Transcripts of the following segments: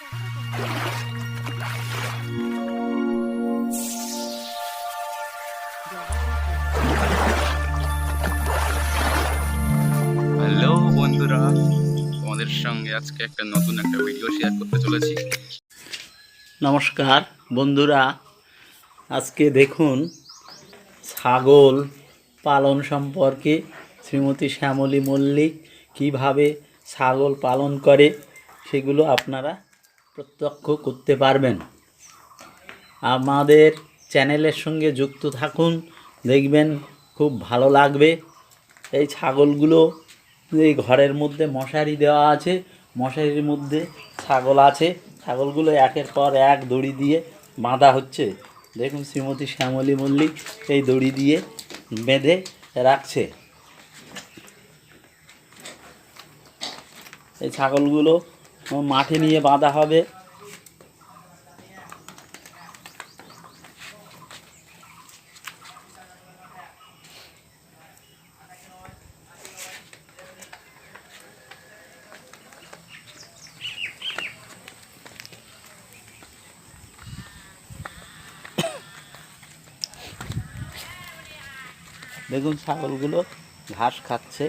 Hello বন্ধুরা, তোমাদের সঙ্গে আজকে একটা নতুন একটা ভিডিও শেয়ার করতে চলেছি। নমস্কার বন্ধুরা, আজকে দেখুন ছাগল পালন সম্পর্কে শ্রীমতী শ্যামলী মল্লিক কীভাবে ছাগল পালন করে, সেগুলো আপনারা প্রত্যক্ষ করতে পারবেন। আমাদের চ্যানেলের সঙ্গে যুক্ত থাকুন, দেখবেন খুব ভালো লাগবে। এই ছাগলগুলো এই ঘরের মধ্যে মশারি দেওয়া আছে, মশারির মধ্যে ছাগল আছে। ছাগলগুলো একের পর এক দড়ি দিয়ে বাঁধা হচ্ছে। দেখুন শ্রীমতী শ্যামলী মল্লিক এই দড়ি দিয়ে বেঁধে রাখছে। এই ছাগলগুলো মাঠে নিয়ে বাঁধা হবে। দেখুন ছাগলগুলো ঘাস খাচ্ছে।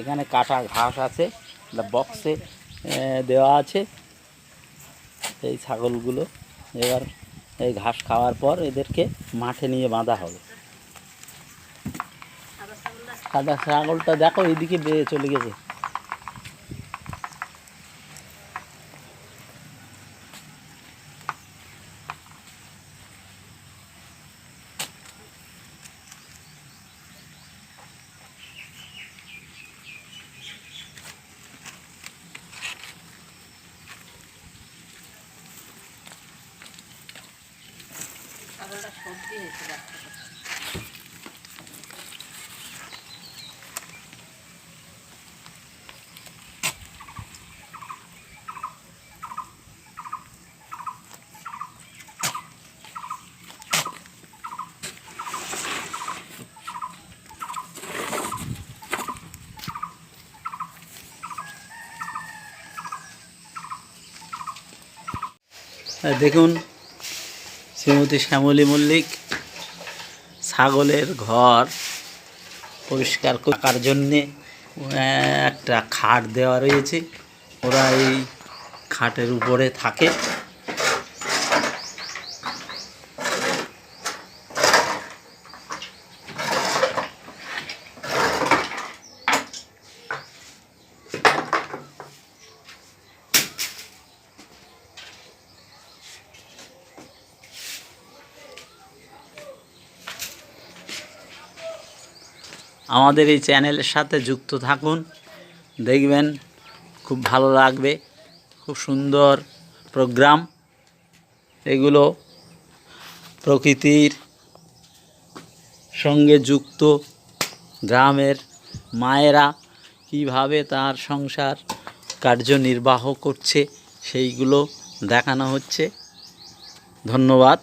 এখানে কাটা ঘাস আছে। বক্সে দেওয়া আছে এই ছাগলগুলো। এবার এই ঘাস খাওয়ার পর এদেরকে মাঠে নিয়ে বাঁধা হবে। সাদা ছাগলটা দেখো এদিকে বেয়ে চলে গেছে। আর দেখুন শ্রীমতী শ্যামলী মল্লিক ছাগলের ঘর পরিষ্কার করার জন্যে একটা খাট দেওয়া রয়েছে। ওরা এই খাটের উপরে থাকে। আমাদের এই চ্যানেলের সাথে যুক্ত থাকুন। দেখবেন খুব ভালো লাগবে। খুব সুন্দর প্রোগ্রাম। এগুলো প্রকৃতির সঙ্গে যুক্ত গ্রামের মায়েরা কীভাবে তার সংসার কার্যনির্বাহ করছে, সেইগুলো দেখানো হচ্ছে। ধন্যবাদ।